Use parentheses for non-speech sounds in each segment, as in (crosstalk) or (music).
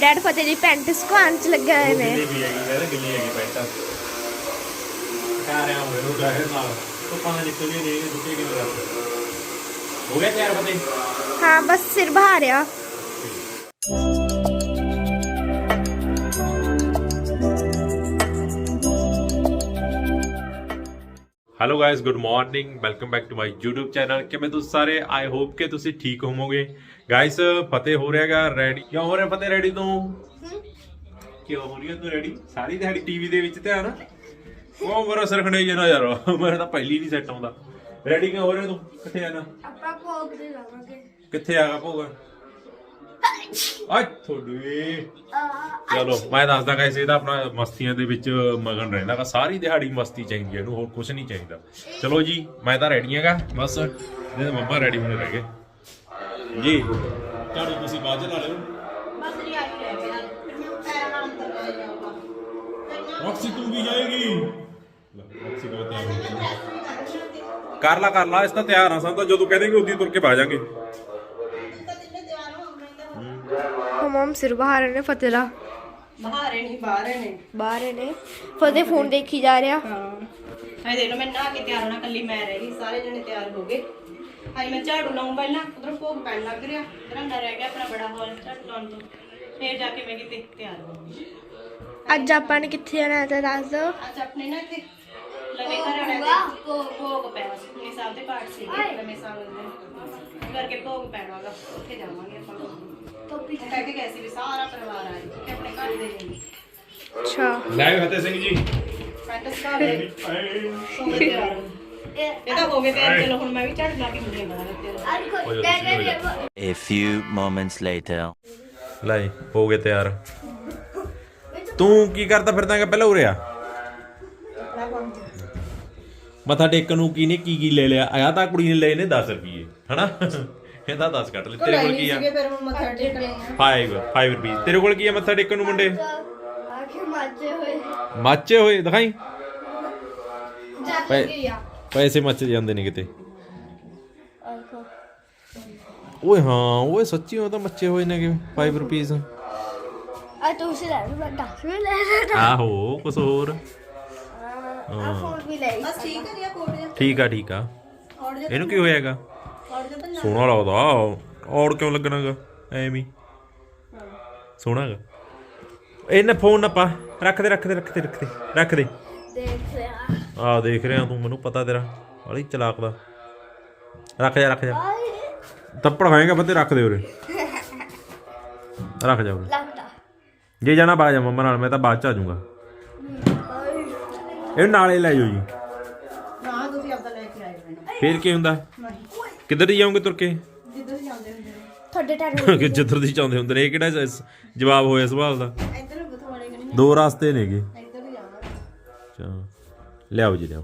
Dad ਫਤਿਹ ਦੀ pant ਸੁਕਾਉਣ ਚ ਲੱਗੇ ਹੋਏ ਨੇ। ਗਿੱਲੀ ਵੀ ਹੈਗੀ ਕਹਿੰਦੇ ਗਿੱਲੀ ਹੈਗੀ ਪੈਂਟ। ਕਾਰਿਆਂ ਹੋਏ ਨੂੰ ਗਾਹੇ ਨਾਲ। ਤੋਂ ਪਾਣਾ ਨਿਕਲ ਗਈ ਨਹੀਂ ਦੁੱਕੇ ਕਿਵੇਂ ਰੱਖ। ਹੋ ਗਿਆ ਤਿਆਰ ਫਤਿਹ ਹਾਂ ਬਸ ਸਿਰ ਬਹਾ ਰਿਹਾ। Hello guys good morning welcome back to my YouTube channel ਕਿਵੇਂ ਤੁਸੀਂ ਸਾਰੇ? ਆਈ ਹੋਪ ਕਿ ਤੁਸੀਂ ਠੀਕ ਹੋਵੋਗੇ। ਗਾਇਸ ਫਤਿਹ ਹੋ ਰਿਹਾਗਾ ਰੈਡੀ ਕਿਉਂ ਹੋ ਰਿਹਾ ਫਤਿਹ ਰੈਡੀ ਤੂੰ? ਕਿਉਂ ਹੋ ਰਹੀ ਹੈ ਤੂੰ ਰੈਡੀ ਸਾਰੀ ਦਿਹਾੜੀ ਟੀਵੀ ਦੇ ਵਿੱਚ ਧਿਆਨ ਉਹ ਮੇਰਾ ਸਿਰ ਖੰਡੇ ਜਨਾ ਯਾਰ? ਮੇਰਾ ਤਾਂ ਪਹਿਲੀ ਨਹੀਂ ਸੈੱਟ ਆਉਂਦਾ। ਰੈਡੀ ਕਿਉਂ ਹੋ ਰਿਹਾ ਤੂੰ? ਕਿੱਥੇ ਜਾਣਾ? ਆਪਾਂ ਭੋਗ ਦੇ ਲਾਵਾਂਗੇ ਕਿੱਥੇ ਆਗਾ ਭੋਗਾ? ਆਏ ਥੋੜੀ ਚਲੋ ਮੈਂ ਦੱਸਦਾ ਗਾਇਸ ਇਹਦਾ ਆਪਣਾ ਮਸਤੀਆਂ ਦੇ ਵਿੱਚ ਮਗਨ ਰਹਿੰਦਾਗਾ ਸਾਰੀ ਦਿਹਾੜੀ ਮਸਤੀ ਚਾਹੀਦੀ ਹੈ ਇਹਨੂੰ ਹੋਰ ਕੁਝ ਨਹੀਂ ਚਾਹੀਦਾ। ਚਲੋ ਜੀ ਮੈਂ ਤਾਂ ਰੈਡੀ ਹੈਗਾ। ਬਸ ਇਹਦੇ ਮੰਮਾ ਰੈਡੀ ਹੋਣੇ ਰਹਿ ਗਏ। ਜੀ। ਝਾੜੂ ਤੁਸੀਂ ਬਾਅਦ ਚ ਲਾ ਲਿਓ। ਰੌਕਸੀ ਤੂੰ ਵੀ ਜਾਏਗੀ? ਰੌਕਸੀ ਕੋ ਤਿਆਰ ਹੋ ਗਈ। ਕਰ ਲਾ ਕਰ ਲਾ ਇਸ ਤਾਂ ਤਿਆਰ ਆ ਸਾਨੂੰ ਤਾਂ। ਜਦੋਂ ਕਹਿ ਦੇਂਗੇ ਉਦੋਂ ਹੀ ਤੁਰ ਕੇ ਬਾ ਜਾਾਂਗੇ। ਹਮਾਮ ਸਿਰ ਬਹਾ ਰਹੇ ਨੇ ਫਤਿਹ ਦਾ ਬਾਹਰ ਨਹੀਂ। ਬਾਹਰ ਨੇ ਬਾਹਰ ਨੇ ਫਤਿਹ ਫੋਨ ਦੇਖੀ ਜਾ ਰਿਹਾ। ਹਾਂ। ਹਾਏ ਦੇਖ ਲਓ ਮੈਂ ਨਹਾ ਕੇ ਤਿਆਰ ਹੋਣਾ ਕੱਲੀ ਮੈਂ ਰਹਿ ਗਈ। ਸਾਰੇ ਜਣੇ ਤਿਆਰ ਹੋ ਗਏ। ਹਾਏ ਮੈਂ ਝਾੜੂ ਲਾਉਂ ਪਹਿਲਾਂ ਉਧਰੋਂ ਭੋਗ ਪੈਣ ਲੱਗ ਰਿਹਾ। ਬਰਾਂਡਾ ਰਹਿ ਗਿਆ ਆਪਣਾ ਬੜਾ ਹਾਲ ਝਾੜੂ ਲਾਉਣ ਤੋਂ। ਫੇਰ ਜਾ ਕੇ ਮੈਂ ਕਿਤੇ ਤਿਆਰ ਹੋਊਂਗੀ ਅੱਜ ਆਪਾਂ ਨੇ ਕਿੱਥੇ ਜਾਣਾ ਹੈ ਤਾਂ ਦੱਸ ਦੋ। ਅੱਜ ਆਪਣੇ ਨਾ ਇੱਥੇ ਲਵੇ ਘਰ ਵਾਲਿਆਂ ਦੇ ਭੋਗ ਭੋਗ ਪੈਣਾ ਸੁਖਮਨੀ ਸਾਹਿਬ ਦੇ ਪਾਠ ਸੀਗੇ ਲਵੇਂ ਸਾਹਿਬ ਦੇ। ਕਰਕੇ ਭੋਗ ਪੈਣਾਗਾ ਉੱਥੇ ਜਾਵਾਂਗੇ ਆਪਾਂ। ਟੋਪੀ ਕਹਿ ਕੇ ਗਏ ਸੀ ਵੀ ਸਾਰਾ ਪਰਿਵਾਰ ਆ ਜੀ ਕਿ ਆਪਣੇ ਘਰ ਦੇ ਲਈ ਅੱਛਾ। ਲੈ ਫਤਿਹ ਸਿੰਘ ਜੀ। ਪੈਂਟ ਸਕਾ ਦੇ। ਇਹ ਤਾਂ ਹੋ ਗਏ ਤਿਆਰ ਚਲੋ ਹੁਣ ਮੈਂ ਵੀ ਝੜ ਲਾ ਕੇ ਮੁੰਡੇ ਬਣਾ ਦਿੱਤੇ A few moments later. ਲੈ ਹੋ ਗਏ ਤਿਆਰ। ਤੂੰ ਕੀ ਕਰਦਾ ਫਿਰਦਾਗਾ ਪਹਿਲਾਂ ਉਰੇ ਆ। ਮੱਥਾ ਟੇਕਣ ਨੂੰ ਕੀ ਨੇ ਕੀ ਕੀ ਲੈ ਲਿਆ? ਆਇਆ ਤਾਂ ਕੁੜੀ ਨੇ ਲਏ ਨੇ 10 ਰੁਪਏ ਹਨਾ? ਇਹਦਾ 10 ਕੱਟ ਲੈ ਤੇਰੇ ਕੋਲ ਕੀ ਆ? ਫਿਰ ਹੁਣ ਮੱਥਾ ਟੇਕਣੇ ਆ। 5 5 ਰੁਪਏ ਤੇਰੇ ਕੋਲ ਕੀ ਆ ਮੱਥਾ ਟੇਕਣ ਨੂੰ ਮੁੰਡੇ? ਆਖੇ ਮਾਜੇ ਹੋਏ। ਮੱਚੇ ਹੋਏ ਦਿਖਾਈ। ਜਾ ਪੈ- ਗਿਆ ਪੈਸੇ ਮੱਚ ਜਾਂਦੇ ਨੇ ਕਿਤੇ। ਓਏ ਹਾਂ ਓਏ ਸੱਚੀ ਉਹ ਤਾਂ ਮੱਚੇ ਹੋਏ ਨੇ 5 ਰੁਪਏ ਆ ਤੁਸੀਂ ਲੈ ਲਓ ਮੈਂ 10 ਵੀ ਲੈ ਲੈਣਾ ਆਹੋ ਕੁਛ ਹੋਰ। ਆ ਫੋਨ ਵੀ ਲੈ ਬਸ ਠੀਕ ਹੈ ਆ ਕੋਟ ਠੀਕ ਆ ਠੀਕ ਇਹਨੂੰ ਕੀ ਹੋਇਆਗਾ ਔੜ ਜਾ ਤਾਂ ਸੋਹਣਾ ਲੱਗਦਾ ਔੜ ਕਿਉਂ ਲੱਗਣਾਗਾ ਐਵੇਂ ਹੀ। ਸੋਹਣਾਗਾ ਇਹਨੇ ਫੋਨ ਨਾ ਪਾ ਰੱਖ ਦੇ ਰੱਖ ਦੇ ਰੱਖ ਦੇ ਰੱਖ ਦੇ ਰੱਖ ਦੇ। ਦੇਖ ਲਿਆ ਆ ਦੇਖ ਰਿਹਾ ਤੂੰ ਮੈਨੂੰ ਪਤਾ ਤੇਰਾ। ਬੜੀ ਚਲਾਕ ਦਾ। ਰੱਖ ਜਾ ਰੱਖ ਜਾ। ਤੱਪੜ ਖਾਏਗਾ ਬੰਦੇ ਰੱਖ ਦੇ ਉਰੇ। ਰੱਖ ਜਾ ਉਰੇ। ਲੱਗਦਾ। ਜੇ ਜਾਣਾ ਬਾਜ ਜਾ ਮੰਮਾ ਨਾਲ ਮੈਂ ਤਾਂ ਬਾਅਦ ਚ ਆ ਜਾਊਂਗਾ। ਇਹ ਨਾਲੇ ਲੈ ਜਾਓ ਜੀ। ਨਾ ਤੁਸੀਂ ਆਪਦਾ ਲੈ ਕੇ ਆਏ ਮੈਨੂੰ ਫੇਰ ਕੀ ਹੁੰਦਾ? ਕਿੱਧਰ ਦੀ ਜਾਓਗੇ ਤੁਰ ਕੇ? ਤੁਸੀਂ ਜਾਂਦੇ ਹੁੰਦੇ ਨੇ। ਤੁਹਾਡੇ ਟਾਈਮ (laughs) ਕਿ ਜਿੱਧਰ ਦੀ ਚਾਹੁੰਦੇ ਹੁੰਦੇ ਨੇ ਇਹ ਕਿਹੜਾ ਸ- ਜਵਾਬ ਹੋਇਆ ਸਵਾਲ ਦਾ? ਇੱਧਰ ਬਥੋੜੇ ਕਿ ਨਹੀਂ? ਦੋ ਰਸਤੇ ਨੇਗੇ। ਇੱਧਰ ਜਾਣਾ ਅੱਛਾ ਲਿਆਓ ਜੀ ਲਿਆਓ।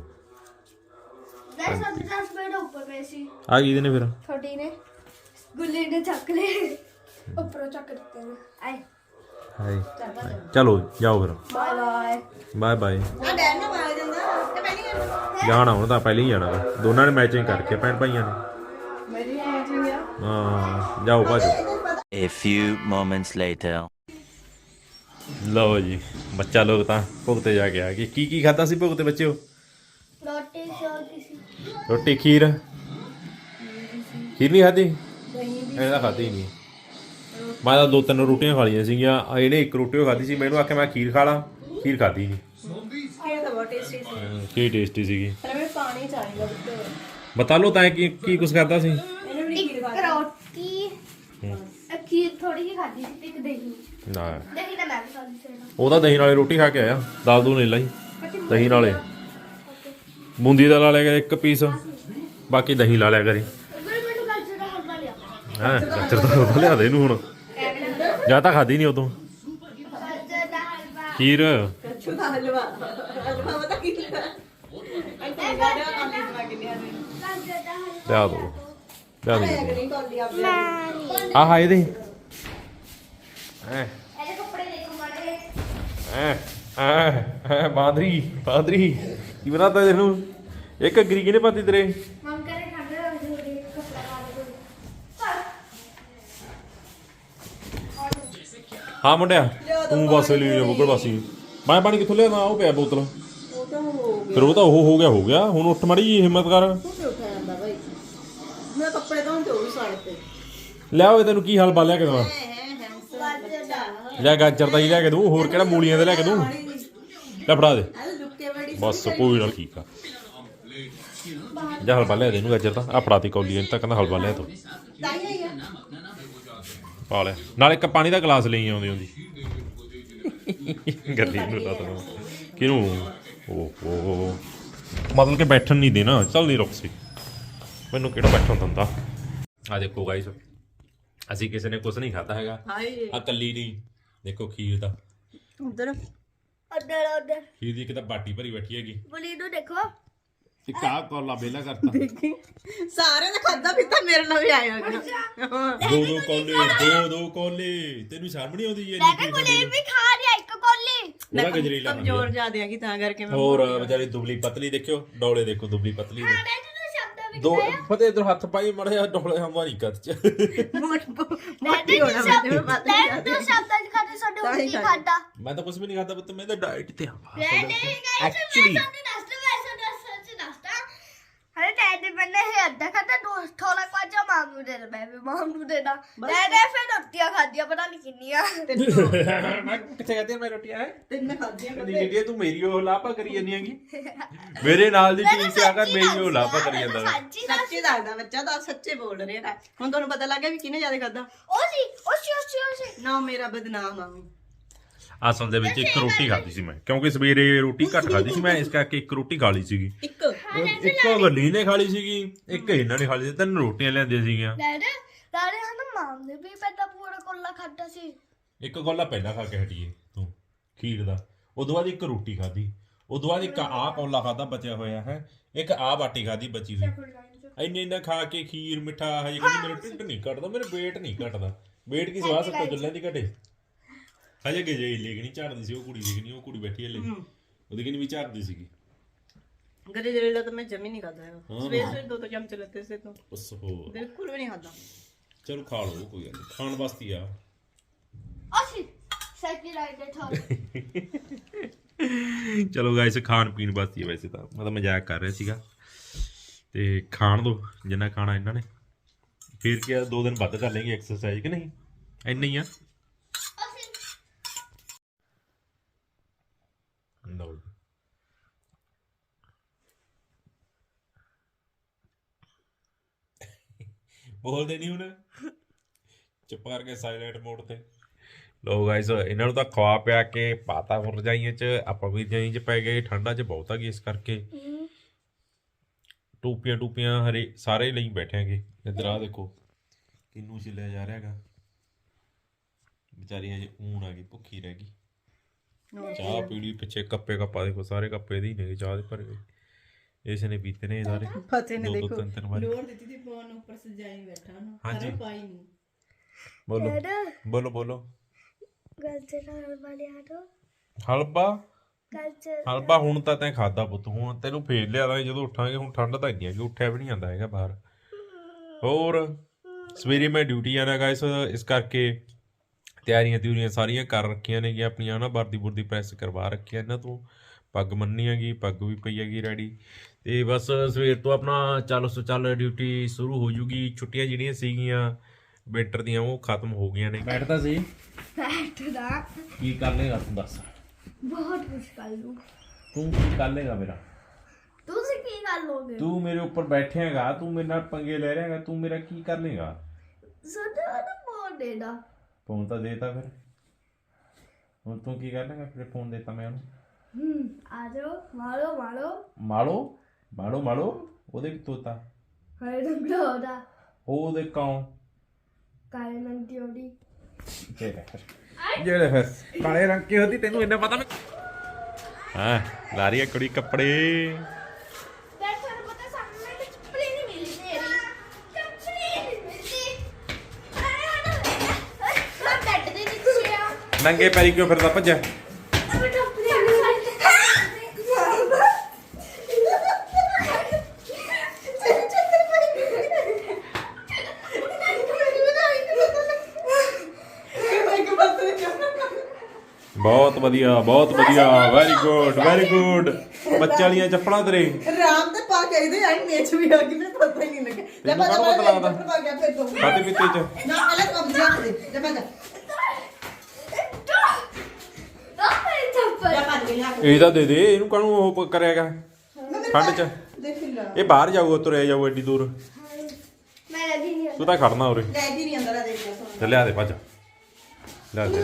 ਮੈਂ ਸਭ 10 ਮਿੰਟ ਉੱਪਰ ਸੀ। ਆ ਗਈ ਨੇ ਫਿਰ? ਤੁਹਾਡੀ ਨੇ ਗੁੱਲੀ ਨੇ ਚੱਕ ਲਏ। ਉੱਪਰੋਂ ਚੱਕ ਦਿੱਤੇ ਨੇ। ਆਏ। ਹਾਏ। ਚਲੋ ਜਾਓ ਫਿਰ। Bye bye. Bye bye. ਆ ਡੈਡ ਨਾ ਮਾਰ ਜਾਂਦਾ। ਤੇ ਪਹਿਲੀ ਗੱਲ ਜਾਣਾ ਹੁਣ ਤਾਂ ਪਹਿਲਾਂ ਹੀ ਜਾਣਾ ਵਾ। ਦੋਨਾਂ ਨੇ ਮੈਚਿੰਗ ਕਰਕੇ ਭੈਣ ਭਾਈਆਂ ਨੇ। ਮੇਰੀ ਮੈਚਿੰਗ ਆ। ਹਾਂ ਜਾਓ ਭਾਜੋ। A few moments later. ਲਓ ਜੀ ਬੱਚਾ ਲੋਕ ਤਾਂ ਭੁਗਤੇ ਜਾ ਕੇ ਆ ਗਏ। ਕੀ ਕੀ ਖਾਦਾ ਸੀ ਭੁਗਤੇ ਬੱਚਿਓ? ਰੋਟੀ ਸ਼ੋਟੀ ਸੀ। ਰੋਟੀ ਖੀਰ? ਖੀਰ ਨਹੀਂ ਖਾਦੀ ਇਹਦਾ ਖਾਦੀ ਨਹੀਂ। ਮੈਂ ਤਾਂ ਦੋ ਤਿੰਨ ਰੋਟੀਆਂ ਖਾ ਲਈਆਂ ਸੀਗੀਆਂ। ਆ ਇਹਨੇ ਇੱਕ ਰੋਟੀ ਖਾਦੀ ਸੀ। ਮੈਨੂੰ ਆਖਿਆ ਮੈਂ ਖੀਰ ਖਾ ਲਾਂ। ਖੀਰ ਖਾਦੀ ਨਹੀਂ। ਇਹ ਤਾਂ ਬਹੁਤ ਟੇਸਟੀ ਸੀ। ਕੀ ਟੇਸਟੀ ਸੀਗੀ। ਪਰ ਮੈਂ ਪਾਣੀ ਚਾਹੀਦਾ ਬਤਾ ਲਓ ਤਾਂ ਕੀ ਕੀ ਕੁਛ ਕਰਦਾ ਸੀ ਇਹਨੇ ਵੀ ਖੀਰ ਖਾ ਰੋਟੀ ਅਖੀਰ ਥੋੜੀ ਜਿਹੀ ਖਾਦੀ ਸੀ ਤੇ ਇੱਕ ਦਹੀਂ। ਨਾ। ਦਹੀਂ ਤਾਂ ਮੈਂ ਵੀ ਖਾਦੀ ਸੀ ਨਾ। ਉਹ ਤਾਂ ਦਹੀਂ ਨਾਲੇ ਰੋਟੀ ਖਾ ਕੇ ਆਇਆ। ਦਾਲ ਦੂਲ ਨਹੀਂ ਲਾਈ। ਦਹੀਂ ਨਾਲੇ। ਬੂੰਦੀ ਦਾ ਲਾ ਲਿਆ ਕਰੇ ਇੱਕ ਪੀਸ। ਬਾਕੀ ਦਹੀਂ ਲਾ ਲਿਆ ਕਰੇ। ਗੁਰੂ ਮੈਨੂੰ ਕੱਲ ਜਿਹੜਾ ਹਲਵਾ ਲਿਆ। ਹੈ ਗੱਜਰ ਤਾਂ ਉਹ ਲਿਆ ਦੇ ਇਹਨੂੰ ਹੁਣ। ਜਾਂ ਤਾਂ ਖਾਦੀ ਨਹੀਂ ਉਦੋਂ। ਗਾਜਰ ਦਾ ਹਲਵਾ। ਖੀਰ। ਦਾ ਹਲਵਾ। ਹਲਵਾ ਪਤਾ ਕੀ ਦੇ ਗਾਜਰ ਦਾ ਹਲਵਾ। ਲਿਆ ਦੋ। ਲਿਆ ਦੇ। ਨਹੀਂ ਹਾਏ ਦੇ। ਐ ਇਹਦੇ ਕੱਪੜੇ ਦੇਖੋ ਮਾੜੇ। ਐ ਐ ਬਾਂਦਰੀ ਬਾਂਦਰੀ। ਕੀ ਬਣਾਤਾ ਤੈਨੂੰ ਇੱਕ ਗਰੀ ਕਿਨੇ ਪਾਤੀ ਤੇਰੇ? ਮਮ ਕਰੇ ਖਾਂਦੇ ਰੱਖ ਦੇ ਉਹਦੇ ਕੱਪੜਾ ਪਾ ਦੇ ਚੱਲ ਹਾਂ ਮੁੰਡਿਆ ਤੂੰ ਬਸ ਲਈ ਜਾ ਬੁੱਗੜ ਬਾਸੀ ਮੈਂ ਪਾਣੀ ਕਿੱਥੋਂ ਲਿਆਵਾਂ? ਉਹ ਪਿਆ ਬੋਤਲ। ਉਹ ਤਾਂ ਹੋ ਗਿਆ। ਫਿਰ ਉਹ ਤਾਂ ਉਹ ਹੋ ਗਿਆ ਹੋ ਗਿਆ। ਹੁਣ ਉੱਠ ਮੜੀ ਹਿੰਮਤ ਕਰ। ਲੈ ਓਏ, ਤੈਨੂੰ ਕੀ ਹਲਵਾ ਲਿਆ ਕੇ ਦਵਾਂ? ਗਾਜਰ ਦਾ ਹੀ ਲਿਆ ਕੇ ਦੂੰ ਹੋਰ ਕਿਹੜਾ ਮੂਲੀਆਂ ਦੇ ਲਿਆ ਕੇ ਦੂੰ ਲੈ ਫੜਾ ਦੇ। ਬਸ, ਕੋਈ ਨਾ ਠੀਕ ਆ। ਜਾ ਹਲਵਾ ਲਿਆ ਦੇ ਇਹਨੂੰ ਗਾਜਰ ਦਾ। ਆ ਫੜਾਤੀ ਕੌਲੀ, ਇਹਨੂੰ ਤਾਂ ਕਹਿੰਦਾ ਹਲਵਾ ਲਿਆ ਤੂੰ ਪਾ ਲਿਆ। ਨਾਲ ਇੱਕ ਪਾਣੀ ਦਾ ਗਲਾਸ ਲਈ ਆਉਂਦੀ ਹੁੰਦੀ। ਗੱਲੀ ਨੂੰ ਤਾਂ ਤੈਨੂੰ ਕਿਹਨੂੰ? ਓ ਮਤਲਬ ਕਿ ਬੈਠਣ ਨਹੀਂ ਦੇਣਾ। ਚੱਲ ਨਹੀਂ ਰੁਕ ਸੀ। ਮੈਨੂੰ ਕਿਹੜਾ ਬੈਠਣ ਦਿੰਦਾ? ਆ ਦੇਖੋ ਗਾਇਸ ਅਸੀਂ ਕਿਸੇ ਨੇ ਕੁਝ ਨਹੀਂ ਖਾਦਾ ਹੈਗਾ। ਹਾਏ। ਆ ਕੱਲੀ ਨਹੀਂ ਦੇਖੋ ਖੀਰ ਦਾ। ਉਧਰ। ਉੱਧਰ ਉੱਧਰ। ਖੀਰ ਦੀ ਇੱਕ ਤਾਂ ਬਾਟੀ ਭਰੀ ਬੈਠੀ ਹੈਗੀ। ਬੁਲੀ ਨੂੰ ਦੇਖੋ। ਇੱਕ ਆਹ ਕੋਲਾ ਬੇਲਾ ਕਰਤਾ। ਸਾਰੇ ਦਾ ਖਾਦਾ ਪੀਤਾ ਮੇਰੇ ਨਾਲ ਵੀ ਆਇਆ ਹੈਗਾ ਦੋ ਦੋ ਕੋਲੇ ਦੋ ਦੋ ਕੋਲੇ। ਤੈਨੂੰ ਸ਼ਰਮ ਨਹੀਂ ਆਉਂਦੀ ਇਹ ਮੈਂ ਕਿਹਾ ਗੁਲੀਨ ਵੀ ਖਾ ਰਿਹਾ ਇੱਕ ਕੋਲੀ। ਗਜਰੀਲਾ ਕਮਜ਼ੋਰ ਜ਼ਿਆਦੇ ਹੈਗੀ ਤਾਂ ਕਰਕੇ ਮੈਂ ਹੋਰ ਵਿਚਾਰੀ ਦੁਬਲੀ ਪਤਲੀ ਦੇਖਿਓ। ਡੋਲੇ ਦੇਖੋ ਦੁਬਲੀ ਪਤਲੀ ਦੇ। ਮੈਂ ਦੋ ਫਤੇ ਇਧਰ ਹੱਥ ਪਾਈ ਮੜਿਆ ਡੋਲੇ ਹਮਾਰੀ ਕੱਤ ਚ। ਮੋਟ ਮੈਂ ਮੋਟੀ ਹੋਣਾ ਮੈਂ ਤੇ ਨਹੀਂ ਸ਼ਬਦ ਖਾਦੇ ਸਾਡੇ ਤਾਂ ਹੀ ਉੱਤੇ ਖਾਧਾ। ਖਾਦਾ ਮੈਂ ਤਾਂ ਕੁਝ ਵੀ ਨਹੀਂ ਖਾਦਾ ਪੁੱਤ ਮੈਂ ਤਾਂ ਡਾਈਟ ਤੇ ਆ। ਮੈਂ ਨਹੀਂ ਗਾਇਸ Actually- ਮੈਂ ਤੁਹਾਨੂੰ ਦੱਸਦਾ ਵੈਸੇ ਦੱਸ ਸੱਚ ਦੱਸਦਾ ਹਰੇ ਟੈਡੇ ਬੰਨੇ ਹੈ ਅੱਧਾ ਖਾਦਾ ਦੋ ਥੋੜਾ ਕੁਆਜਾ ਮਾਮੂ ਦੇ ਦੇ ਮੈਂ ਵੀ ਮਾਮੂ ਦੇ ਦਾ। ਮੈਂ ਨੇ ਫਿਰ ਰੋਟੀਆਂ ਖਾਧੀਆਂ ਪਤਾ ਨਹੀਂ ਕਿੰਨੀਆਂ। ਮੈਂ ਕਿੱਥੇ ਕਹਤੇ ਮੈਂ ਰੋਟੀਆਂ ਹੈ? ਤਿੰਨ ਖਾਦੀਆਂ ਕਦੀ ਕਹਿੰਦੀ ਤੂੰ ਮੇਰੀ ਉਹ ਲਾਪਾ ਕਰੀ ਜਾਂਦੀ ਹੈਗੀ। (laughs) ਮੇਰੇ ਨਾਲ ਦੀ ਚੀਜ਼ ਤੇ ਆ ਕਰ ਮੇਰੀ ਉਹ ਲਾਪਾ ਕਰੀ ਜਾਂਦਾ ਵਾ। ਸੱਚੀ ਦੱਸ ਸੱਚੀ ਦੱਸਦਾ ਬੱਚਾ ਤਾਂ ਸੱਚੇ ਬੋਲ ਰਿਹਾ ਹੈ। ਹੁਣ ਤੁਹਾਨੂੰ ਪਤਾ ਲੱਗ ਗਿਆ ਵੀ ਕਿਹਨੇ ਜ਼ਿਆਦਾ ਖਾਦਾ ਉਹ ਸੀ ਉਹ ਸੀ ਉਹ ਸੀ ਉਹ ਸੀ। ਨਾ ਮੇਰਾ ਬਦਨਾਮ ਅਸਲ ਦੇ ਵਿੱਚ ਇੱਕ ਰੋਟੀ ਖਾਧੀ ਸੀ ਮੈਂ। ਕਿਉਂਕਿ ਸਵੇਰੇ ਰੋਟੀ ਘੱਟ ਖਾਧੀ ਸੀ ਮੈਂ ਇਸ ਕਰਕੇ ਇੱਕ ਰੋਟੀ ਖਾ ਲਈ ਸੀਗੀ। ਇੱਕ। ਇੱਕ ਗੱਲੀ ਨੇ ਖਾ ਲਈ ਸੀਗੀ ਇੱਕ ਇਹਨਾਂ ਨੇ ਖਾ ਲਈ ਸੀ ਤਿੰਨ ਰੋਟੀਆਂ ਲਿਆਂਦੀਆਂ ਸੀਗੀਆਂ। ਡੈਡ ਡੈਡ ਹਨ ਮਾਮ ਨੇ ਵੀ ਪਹਿਲਾਂ ਪੂਰਾ ਕੋਲਾ ਖਾਦਾ ਸੀ। ਇੱਕ ਗੋਲਾ ਪਹਿਲਾਂ ਖਾ ਕੇ ਹਟੀਏ ਤੂੰ ਖੀਰ ਦਾ। ਉਦੋਂ ਬਾਅਦ ਇੱਕ ਰੋਟੀ ਖਾਧੀ। ਉਦੋਂ ਬਾਅਦ ਇੱਕ ਆਹ ਕੌਲਾ ਖਾਦਾ ਬਚਿਆ ਹੋਇਆ ਹੈ। ਇੱਕ ਆਹ ਬਾਟੀ ਖਾਧੀ ਬਚੀ ਹੋਈ। ਇੰਨੇ ਇੰਨਾ ਖਾ ਕੇ ਖੀਰ ਮਿੱਠਾ ਹਜੇ ਕਹਿੰਦੀ ਮੇਰਾ ਢਿੱਡ ਨਹੀਂ ਘਟਦਾ ਮੇਰੇ ਪੇਟ ਨਹੀਂ ਘਟਦਾ। ਵੇਟ ਕੀ ਸਵਾਸ ਤੋਂ ਜੁੱਲਿਆਂ ਦੀ ਘਟੇ। ਹਜੇ ਗਜੇ ਲੇਗਣੀ ਝਾੜਦੀ ਸੀ ਉਹ ਕੁੜੀ ਦੇਖਣੀ ਉਹ ਕੁੜੀ ਬੈਠੀ ਹਲੇ। ਉਹਦੀ ਕਿੰਨੀ ਵੀ ਝਾੜਦੀ ਸੀਗੀ। ਗਰੇ ਜਰੇਲਾ ਤਾਂ ਮੈਂ ਜਮੀ ਨਹੀਂ ਖਾਦਾ ਹੈਗਾ ਸਵੇਰ ਸਵੇਰ ਦੋ ਦੋ ਚਮਚ ਲੱਤੇ ਸੇ ਤੋਂ ਉਸ ਹੋ ਬਿਲਕੁਲ ਵੀ ਨਹੀਂ ਖਾਦਾ ਚਲੋ ਖਾ ਲਓ ਕੋਈ ਗੱਲ ਨੀ, ਖਾਣ ਵਾਸਤੇ ਆ। ਉਹ ਸੀ ਸੱਚੀ ਰਾਈਟ ਦੇ ਥੋੜ ਚਲੋ ਗਾਇਸ ਖਾਣ ਪੀਣ ਵਾਸਤੇ ਵੈਸੇ ਤਾਂ। ਮੈਂ ਤਾਂ ਮਜ਼ਾਕ ਕਰ ਰਿਹਾ ਸੀਗਾ। ਤੇ ਖਾਣ ਦੋ ਜਿੰਨਾ ਖਾਣਾ ਇਹਨਾਂ ਨੇ। ਫਿਰ ਕੀ ਆ ਦੋ ਦਿਨ ਵੱਧ ਕਰ ਲੈਂਗੇ ਐਕਸਰਸਾਈਜ਼ ਕਿ ਨਹੀਂ? ਇੰਨਾ ਹੀ ਆ ਉਹ ਸੀ ਲਓ ਜੀ। ਬੋਲਦੇ ਨਹੀਂ ਹੁਣ ਚੁੱਪ ਕਰਕੇ ਸਾਇਲੈਂਟ ਮੋਡ ਤੇ। ਲੋ ਗਾਇਸ ਇਹਨਾਂ ਨੂੰ ਤਾਂ ਖਵਾ ਪਿਆ ਕੇ ਪਾਤਾ ਹੁਣ ਰਜਾਈਆਂ ਚ ਆਪਾਂ ਵੀ ਰਜਾਈ ਚ ਪੈ ਗਏ ਠੰਡਾ ਚ ਬਹੁਤ ਆ ਗਈ ਇਸ ਕਰਕੇ। ਟੂਪੀਆਂ ਟੂਪੀਆਂ ਹਰੇ ਸਾਰੇ ਲਈ ਬੈਠੇ ਆਂਗੇ ਇੱਧਰ ਆ ਦੇਖੋ ਕਿੰਨੂ ਚੱਲਿਆ ਜਾ ਰਿਹਾ ਹੈਗਾ। ਵਿਚਾਰੀਆਂ ਜੇ ਊਣ ਆ ਗਈ ਭੁੱਖੀ ਰਹਿ ਗਈ। ਚਾਹ ਪੀੜੀ ਪਿੱਛੇ ਕੱਪੇ ਕੱਪਾ ਦੇਖੋ ਸਾਰੇ ਕੱਪੇ ਦੇ ਹੀ ਨੇ ਚਾਹ ਦੇ ਭਰੇ ਹੋਏ। ਇਸ ਨੇ ਪੀਤੇ ਨੇ ਸਾਰੇ। ਫਤਿਹ ਨੇ ਦੋ- ਦੋ ਦੇਖੋ। ਲੋੜ ਦਿੱਤੀ ਤੀ ਫੋਨ ਉੱਪਰ ਸਜਾਈ ਬੈਠਾ ਨਾ ਹਾਂਜੀ। ਪਾਈ ਨਹੀਂ। ਬੋਲੋ। ਬੋਲੋ ਬੋਲੋ। ਗਲਤ ਵਾਲੇ ਆਟੋ ਹਲਵਾ ਗਲਤ ਹਲਵਾ ਹੁਣ ਤਾਂ ਤੈਂ ਖਾਦਾ ਪੁੱਤ ਹੁਣ ਤੈਨੂੰ ਫੇਰ ਲਿਆ ਦਾਂਗੇ ਜਦੋਂ ਉੱਠਾਂਗੇ ਹੁਣ ਠੰਡ ਤਾਂ ਇੰਨੀ ਆ ਕਿ ਉੱਠਿਆ ਵੀ ਨਹੀਂ ਜਾਂਦਾ ਹੈਗਾ ਬਾਹਰ। ਹੋਰ ਸਵੇਰੇ ਮੈਂ ਡਿਊਟੀ ਜਾਣਾ ਗਾਇਸ ਇਸ ਕਰਕੇ ਤਿਆਰੀਆਂ ਤਿਉਰੀਆਂ ਸਾਰੀਆਂ ਕਰ ਰੱਖੀਆਂ ਨੇ ਕਿ ਆਪਣੀਆਂ ਨਾ ਵਰਦੀ ਬੁਰਦੀ ਪ੍ਰੈਸ ਕਰਵਾ ਰੱਖਿਆ ਇਹਨਾਂ ਤੋਂ। ਪੱਗ ਮੰਨੀ ਹੈਗੀ ਪੱਗ ਵੀ ਪਈ ਹੈਗੀ ਰੈਡੀ। ਤੇ ਬਸ ਸਵੇਰ ਤੋਂ ਆਪਣਾ ਚੱਲ ਸੋ ਚੱਲ ਡਿਊਟੀ ਸ਼ੁਰੂ ਹੋ ਜੂਗੀ। ਛੁੱਟੀਆਂ ਜਿਹੜੀਆਂ ਸੀਗੀਆਂ ਵਿੰਟਰ ਦੀਆਂ ਉਹ ਖਤਮ ਹੋ ਗਈਆਂ ਨੇ। ਬੈਠਦਾ ਸੀ? ਬੈਠਦਾ। ਕੀ ਕਰ ਲੇਗਾ ਤੂੰ ਦੱਸ? ਬਹੁਤ ਕੁਛ ਕਰ ਲੂ ਤੂੰ ਕੀ ਕਰ ਲੇਗਾ ਮੇਰਾ? ਤੁਸੀਂ ਕੀ ਕਰ ਲੋਗੇ ਤੂੰ ਮੇਰੇ ਉੱਪਰ ਬੈਠੇਗਾ ਤੂੰ ਮੇਰੇ ਨਾਲ ਪੰਗੇ ਲੈ ਰਿਹਾਗਾ ਤੂੰ ਮੇਰਾ ਕੀ ਕਰ ਲੇਗਾ ਸਦਾ ਨਾ ਬੋਲ ਦੇਦਾ ਫੋਨ ਤਾਂ ਦੇਤਾ ਫਿਰ। ਹੁਣ ਤੂੰ ਕੀ ਕਰ ਲੇਗਾ ਫਿਰ ਫੋਨ ਦੇਤਾ ਮੈਂ ਉਹਨੂੰ। ਹਮ ਆ ਜਾਓ ਮਾਰੋ ਮਾਰੋ ਮਾਲੋ ਮਾਲੋ ਮਾਲੋ ਉਹਦੇ ਕੀ ਤੋਤਾ ਹਰੇ ਰੰਗ ਦਾ ਉਹਦਾ ਉਹਦੇ ਕੌਂ ਕਾਲੇ ਰੰਗ ਦੀ ਉਹਦੀ ਜਿਹੜੇ ਫਿਰ ਜਿਹੜੇ ਫਿਰ ਕਾਲੇ ਰੰਗ ਕੀ ਹੁੰਦੀ ਤੈਨੂੰ ਇੰਨਾ ਪਤਾ ਨਹੀਂ ਹਾਂ ਲਾਰੀਆ ਕੁੜੀ ਕੱਪੜੇ ਮੈਂ ਤੁਹਾਨੂੰ ਪਤਾ ਸਾਨੂੰ ਮੈਨੂੰ ਚੱਪਲੀ ਨਹੀਂ ਮਿਲੀ ਮੇਰੀ ਚੱਪਲੀ ਨਹੀਂ ਮਿਲਦੀ ਮੈਂ ਬੈੱਡ ਦੇ ਨੀਚੇ ਆ ਨੰਗੇ ਪੈਰੀ ਕਿਉਂ ਫਿਰਦਾ ਭੱਜਿਆ ਮੈਂ ਚੱਪਲੀ ਨਹੀਂ ਇੱਕ ਪਾਸੇ ਬਹੁਤ ਵਧੀਆ ਬਹੁਤ ਵਧੀਆ। ਵੈਰੀ ਗੁੱਡ ਵੈਰੀ ਗੁੱਡ ਬੱਚੇ ਵਾਲੀਆਂ ਚੱਪਲਾਂ ਤੇਰੇ। ਰਾਮ ਤੇ ਪਾ ਕੇ ਇਹਦੇ ਆਈ ਮੇਚ ਵੀ ਆ ਗਈ ਮੈਨੂੰ ਪਤਾ ਹੀ ਨਹੀਂ ਲੱਗਿਆ। ਤੈਨੂੰ ਕਾਹਦਾ ਪਤਾ ਲੱਗਦਾ? ਪਾ ਗਿਆ ਫਿਰ ਦੋ ਖਾਤੇ ਪੀਤੇ ਚ? ਨਾ ਅਲੱਗ ਕੰਮ ਜਾ ਦੇ। ਮੇਰੀ ਚੱਪਲ ਜਾ ਇਹ ਤਾਂ ਦੇ ਦੇ ਇਹਨੂੰ ਕਾਹਨੂੰ ਉਹ ਕਰਿਆਗਾ ਠੰਡ ਚ। ਲੈ। ਇਹ ਬਾਹਰ ਜਾਊਗਾ ਤੁਰਿਆ ਜਾਊ ਐਡੀ ਦੂਰ। ਮੈਂ ਲੱਗੀ ਨਹੀਂ ਤੂੰ ਤਾਂ ਖੜਨਾ ਉਰੇ। ਲੈ ਜੀ ਨਹੀਂ ਅੰਦਰ ਆ ਦੇਖ ਲੈ ਲਿਆ ਦੇ ਭੱਜ ਲਿਆ ਦੇ।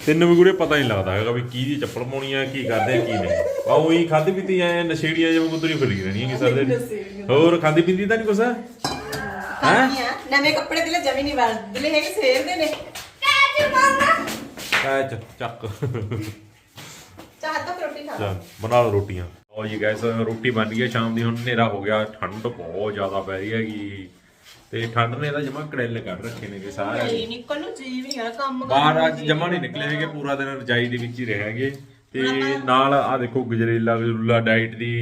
ਤੈਨੂੰ ਵੀ ਗੁਰੇ ਪਤਾ ਨਹੀਂ ਲੱਗਦਾ ਹੈਗਾ ਵੀ ਕੀ ਦੀ ਚੱਪਲ ਪਾਉਣੀ ਆ ਕੀ ਕਰਦੇ ਆ ਕੀ ਨਹੀਂ। ਆ ਉਹੀ ਖਾਦੀ ਪੀਤੀ ਐ ਨਸ਼ੇੜੀਆਂ ਜਿਵੇਂ ਕੁਦਰੀ ਫਿਰੀ ਰਹਿਣੀ ਹੈ ਸਾਰੇ ਦਿਨ ਹੋਰ ਖਾਦੀ ਪੀਤੀ ਤਾਂ ਨਹੀਂ ਕੁਛ? ਹੈ? ਨਵੇਂ ਕੱਪੜੇ ਦਿਲੇ ਜਮੀ ਨਹੀਂ ਵਰਦਲੇ ਹੈਗੇ ਸੇਰ ਦੇ ਨੇ। ਕਾਜੀ ਮਾਮਾ ਐ ਚ ਚੱਕ। ਚਾਹ ਤਾਂ ਰੋਟੀ ਖਾ ਬਣਾ ਲਓ ਰੋਟੀਆਂ। ਲਓ ਜੀ ਗੈਸ ਰੋਟੀ ਬਣ ਗਈ ਹੈ ਸ਼ਾਮ ਦੀ। ਹੁਣ ਹਨੇਰਾ ਹੋ ਗਿਆ ਠੰਡ ਬਹੁਤ ਜ਼ਿਆਦਾ ਪੈ ਰਹੀ ਹੈਗੀ। ਤੇ ਠੰਡ ਨੇ ਤਾਂ ਜਮਾ ਕੜੈਲ ਕਰ ਰੱਖੇ ਨੇ ਕਿ ਸਾਰੇ। ਨਹੀਂ ਨਿਕਲ ਨੂੰ ਜੀਵ ਨਹੀਂ ਆ ਕੰਮ ਬਾਹਰ ਅੱਜ ਜਮਾ ਨਹੀਂ ਨਿਕਲੇ ਹੈਗੇ ਪੂਰਾ ਦਿਨ ਰਜਾਈ ਦੇ ਵਿੱਚ ਹੀ ਰਹੇ ਹੈਗੇ ਤੇ ਨਾਲ ਆ ਦੇਖੋ ਗਜਰੇਲਾ ਗਜਰੂਲਾ ਡਾਈਟ ਦੀ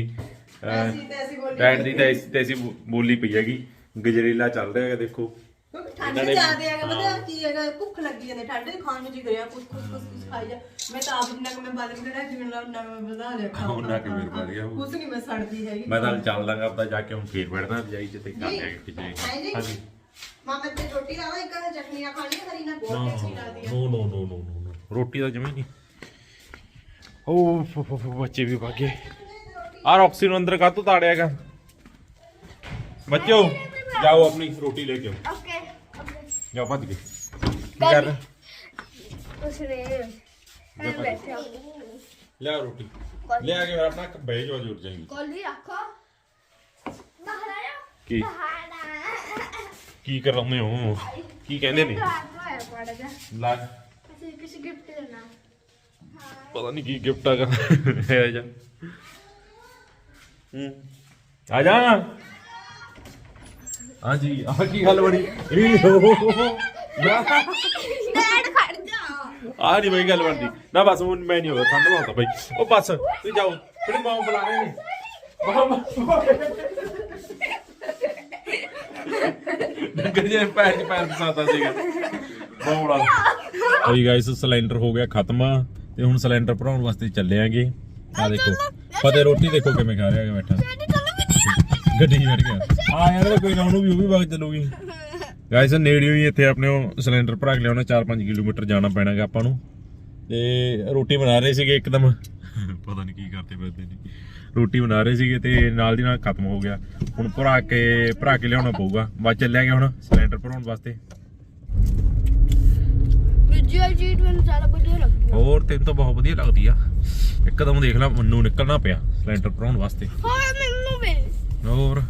ਡਾਈਟ ਦੀ ਤਾਂ ਬੋ- ਬੋਲੀ ਪਈ ਹੈਗੀ। ਗਜਰੇਲਾ ਚੱਲ ਰਿਹਾ ਹੈਗਾ ਦੇਖੋ। ਠੰਡ ਚ ਜ਼ਿਆਦੇ ਹੈਗਾ ਪਤਾ ਕੀ ਹੈਗਾ ਭੁੱਖ ਲੱਗੀ ਜਾਂਦੀ ਠੰਡ ਚ ਖਾਣ ਨੂੰ ਜੀ ਕਰਿਆ ਕੁਛ ਕੁਛ ਕੁਛ ਕੁਛ ਖਾਈ ਜਾ। ਮੈਂ ਤਾਂ ਆਪ ਜਿੰਨਾ ਕਿ ਮੈਂ ਬਾਦਮ ਕਿਹੜਾ ਜਿਵੇਂ ਨਾ ਮੈਂ ਵਧਾ ਲਿਆ ਖਾਓ ਉਹਨਾਂ ਕਿ ਮੇਰੇ ਵਧੀਆ ਹੋਊ ਕੁਛ ਨਹੀਂ ਮੈਂ ਸੜਦੀ ਹੈਗੀ। ਮੈਂ ਤਾਂ ਚੱਲ ਲਾਂਗਾ ਆਪਦਾ ਜਾ ਕੇ ਹੁਣ ਫੇਰ ਬੈਠਦਾ ਰਜਾਈ ਚ ਤੇ ਕਰ ਲਿਆਗੇ ਖਿਚੜੀ। ਹਾਂਜੀ। ਹਾਂਜੀ। ਮਾਮਾ ਤੇ ਰੋਟੀ ਲਾਵਾ ਇੱਕ ਚਟਨੀਆਂ ਖਾਣੀਆਂ ਹਰੀ ਨਾਲ ਬਹੁਤ ਟੇਸਟੀ ਲੱਗਦੀ ਆ। ਨੋ ਨੋ ਨੋ ਨੋ ਨੋ ਰੋਟੀ ਦਾ ਜਮੇ ਨਹੀਂ। ਓ ਫੋ ਫੋ ਫੋ ਬੱਚੇ ਵੀ ਭਾਗੇ ਆ ਰੌਕਸੀ ਨੂੰ ਅੰਦਰ ਕਾਤੋਂ ਤਾੜਿਆਗਾ ਬੱਚੋ ਜਾਓ ਆਪਣੀ ਰੋਟੀ ਲੈ ਕੇ ਆਓ। ਜਾਓ ਭੱਜ ਕੇ ਕੀ ਕਰ ਰਹੇ? ਉਸਨੇ ਲਿਆ ਰੋਟੀ। ਲਿਆ ਕੇ ਫਿਰ ਆਪਣਾ ਬਹਿ ਜਾਓ ਜੁੜ ਜਾਏਗੀ। ਕੋਲੀ ਰੱਖੋ। ਨਹਾਇਆ ਕੀ? ਨਹਾਣਾ ਕੀ ਕਰਾਉਂਦੇ ਹੋ? ਕੀ ਕਹਿੰਦੇ ਨੇ? ਨਹਾਇਆ ਪੜਾ ਜਾ। ਲਾ। ਅਸੀਂ ਕਿਸੇ ਗਿਫਟ ਦੇਣਾ। ਪਤਾ ਨਹੀਂ ਕੀ ਗਿਫਟ ਆਗਾ ਹੈ ਜਾ। ਹੂੰ। ਆ ਜਾ। ਹਾਂਜੀ ਆ ਕੀ ਗੱਲ ਬਣੀ? ਏ ਹੋ। ਡੈਡ ਖੜ ਜਾ। ਆ ਨਹੀਂ ਬਈ ਗੱਲ ਬਣਦੀ। ਨਾ ਬਸ ਹੁਣ ਮੈਂ ਨਹੀਂ ਹੋਗਾ ਠੰਡ ਬਹੁਤ ਆ ਬਈ। ਉਹ ਬਸ ਤੂੰ ਜਾਓ। ਤੇਰੀ ਮਾਂ ਬੁਲਾ ਰਹੇ ਨੇ। ਮਾਂ ਡੰਗਰ ਜੇ ਪੈਰ ਚ ਪੈਰ ਫਸਾਤਾ ਸੀਗਾ। ਬੁਲਾ ਹੋਈ ਗਾਇਸ ਸਿਲੰਡਰ ਹੋ ਗਿਆ ਖਤਮ ਤੇ ਹੁਣ ਸਿਲੰਡਰ ਭਰਾਉਣ ਵਾਸਤੇ ਚੱਲੇ ਆਂਗੇ ਆ ਦੇਖੋ ਫਤੇ ਰੋਟੀ ਦੇਖੋ ਕਿਵੇਂ ਖਾ ਰਿਹਾ ਹੈ ਬੈਠਾ। ਗੱਡੀ ਛੱਡ ਗਿਆ। ਆ ਯਾਰ ਕੋਈ ਨਾ ਉਹਨੂੰ ਵੀ ਉਹ ਵੀ ਵਗ ਚੱਲੂਗੀ। ਗਾਇਸ ਨੇੜੇ ਹੀ ਇੱਥੇ ਆਪਣੇ ਉਹ ਸਿਲੰਡਰ ਭਰਾ ਕੇ ਲਿਆਉਣਾ 4-5 ਕਿਲੋਮੀਟਰ ਜਾਣਾ ਪੈਣਾਗਾ ਆਪਾਂ ਨੂੰ। ਤੇ ਰੋਟੀ ਬਣਾ ਰਹੇ ਸੀਗੇ ਇੱਕਦਮ। ਪਤਾ ਨਹੀਂ ਕੀ ਕਰਦੇ ਫਿਰਦੇ ਨੇ ਰੋਟੀ ਬਣਾ ਰਹੇ ਸੀਗੇ ਤੇ ਨਾਲ ਦੀ ਨਾਲ ਖਤਮ ਹੋ ਗਿਆ। ਹੁਣ ਭਰਾ ਕੇ ਭਰਾ ਕੇ ਲਿਆਉਣਾ ਪਊਗਾ। ਬਾਅਦ ਚੱਲਿਆ ਗਿਆ ਹੁਣ ਸਿਲੰਡਰ ਭਰਾਉਣ ਵਾਸਤੇ। ਵਿਜੂਅਲ ਜੀਟ ਮੈਨੂੰ ਜ਼ਿਆਦਾ ਵਧੀਆ ਲੱਗਦੀ ਹੋਰ ਤੈਨੂੰ ਤਾਂ ਬਹੁਤ ਵਧੀਆ ਲੱਗਦੀ ਆ। ਇੱਕਦਮ ਦੇਖ ਲੈ ਮੈਨੂੰ ਨਿਕਲਣਾ ਪਿਆ ਸਿਲੰਡਰ ਭਰਾਉਣ ਵਾਸਤੇ। ਹਾਂ ਮੈਨੂੰ ਵੀ। ਹੋਰ?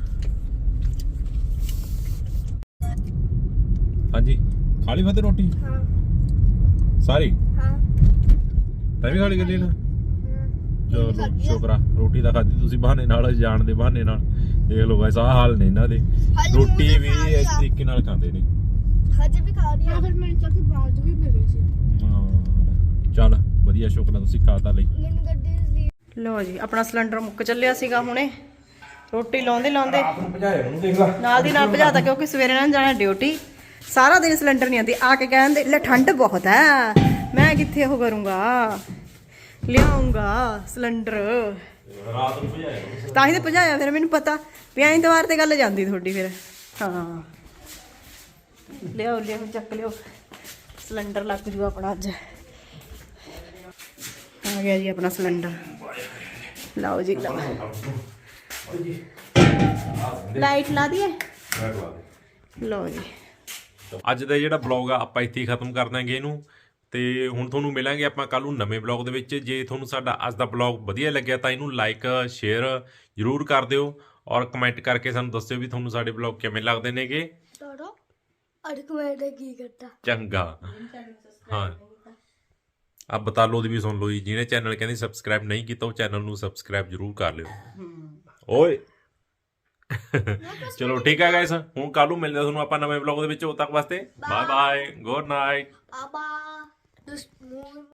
ਹਾਂਜੀ। ਖਾ ਲਈ ਫਤੇ ਰੋਟੀ? ਹਾਂ। ਸਾਰੀ? ਹਾਂ। ਤੈਂ ਵੀ ਖਾ ਲਈ ਗੱਲੀ ਨਾ ਚਲੋ ਸ਼ੁਕਰਾ ਰੋਟੀ ਤਾਂ ਖਾਧੀ ਤੁਸੀਂ ਬਹਾਨੇ ਨਾਲ ਜਾਣ ਦੇ ਬਹਾਨੇ ਨਾਲ। ਦੇਖ ਲਓ ਗਾਇਸ ਆਹ ਹਾਲ ਨੇ ਇਹਨਾਂ ਦੇ। ਰੋਟੀ ਵੀ ਇਸ। ਤਰੀਕੇ ਨਾਲ ਖਾਂਦੇ ਨੇ। ਹਜੇ ਵੀ ਖਾ ਰਹੀ ਹਾਂ ਫਿਰ ਮੈਨੂੰ ਬਾਅਦ ਵੀ ਮਿਲੇ ਸੀ। ਹਾਂ। ਚੱਲ ਵਧੀਆ ਸ਼ੁਕਰਾ ਤੁਸੀਂ ਖਾਤਾ ਲਈ। ਮੈਨੂੰ ਗੱਡੀ ਦੀ ਲੋ ਜੀ ਆਪਣਾ ਸਿਲੰਡਰ ਮੁੱਕ ਚੱਲਿਆ ਸੀਗਾ ਹੁਣੇ। ਰੋਟੀ ਲਾਉਂਦੇ ਲਾਉਂਦੇ ਆਪ ਨੂੰ ਭਜਾਇਆ ਉਹਨੂੰ ਦੇਖ ਲੈ। ਨਾਲ ਦੀ ਨਾਲ ਭਜਾਤਾ ਕਿਉਂਕਿ ਸਵੇਰੇ ਨਾਲ ਜਾਣਾ ਡਿਊਟੀ। ਸਾਰਾ ਦਿਨ ਸਿਲੰਡਰ ਨਹੀਂ ਆਉਂਦੀ। ਆ ਕੇ ਕਹਿੰਦੇ ਲੈ ਠੰਡ ਬਹੁਤ ਹੈ ਮੈਂ ਕਿੱਥੇ ਉਹ ਕਰੂੰਗਾ? ਲਿਆਉਂਗਾ ਸਿਲੰਡਰ। ਰਾਤ ਨੂੰ ਭਜਾਇਆ। ਤਾਂ ਹੀ ਤੇ ਭਜਾਇਆ ਫਿਰ ਮੈਨੂੰ ਪਤਾ। ਵੀ ਐਤਵਾਰ ਤੇ ਗੱਲ ਜਾਂਦੀ ਤੁਹਾਡੀ ਫਿਰ। ਹਾਂ। ਲਿਆਓ ਲਿਆਓ ਚੱਕ ਲਿਓ ਸਿਲੰਡਰ ਲੱਗ ਜੂ ਆਪਣਾ ਅੱਜ। ਆ ਗਿਆ ਜੀ ਆਪਣਾ ਸਿਲੰਡਰ। ਲਓ ਜੀ ਲਓ। ਲਾਈਟ ਲਾ ਦਈਏ? ਲਓ ਜੀ। ਅੱਜ ਦਾ ਜਿਹੜਾ ਬਲੌਗ ਆ ਆਪਾਂ ਇੱਥੇ ਹੀ ਖਤਮ ਕਰ ਦਾਂਗੇ ਇਹਨੂੰ। ਤੇ ਹੁਣ ਤੁਹਾਨੂੰ ਮਿਲਾਂਗੇ ਆਪਾਂ ਕੱਲ ਨੂੰ ਨਵੇਂ ਬਲੌਗ ਦੇ ਵਿੱਚ। ਜੇ ਤੁਹਾਨੂੰ ਸਾਡਾ ਅੱਜ ਦਾ ਬਲੌਗ ਵਧੀਆ ਲੱਗਿਆ ਤਾਂ ਇਹਨੂੰ ਲਾਈਕ ਸ਼ੇਅਰ ਜਰੂਰ ਕਰ ਦਿਓ ਔਰ ਕਮੈਂਟ ਕਰਕੇ ਸਾਨੂੰ ਦੱਸਿਓ ਵੀ ਤੁਹਾਨੂੰ ਸਾਡੇ ਬਲੌਗ ਕਿਵੇਂ ਲੱਗਦੇ ਨੇਗੇ। ਤੋੜੋ। ਅੜਕ ਮੈਂ ਕੀ ਕਰਤਾ। ਚੰਗਾ। ਹਾਂ। ਆ ਬਤਾਲੋ ਦੀ ਵੀ ਸੁਣ ਲਓ ਜੀ। ਜਿਹਨੇ ਚੈਨਲ ਕਹਿੰਦੇ ਸਬਸਕ੍ਰਾਈਬ ਨਹੀਂ ਕੀਤਾ ਉਹ ਚੈਨਲ ਨੂੰ ਸਬਸਕ੍ਰਾਈਬ ਜਰੂਰ ਕਰ ਲਿਓ। ਓਏ। ਚਲੋ ਠੀਕ ਹੈ ਗਾਇਸ ਹੁਣ ਕੱਲ ਨੂੰ ਮਿਲਦੇ ਤੁਹਾਨੂੰ ਆਪਾਂ ਨਵੇਂ ਬਲੌਗ ਦੇ ਵਿੱਚ ਉਦੋਂ ਤੱਕ ਵਾਸਤੇ। ਬਾਏ ਬਾਏ ਗੁੱਡ ਨਾਈਟ ਆਬਾ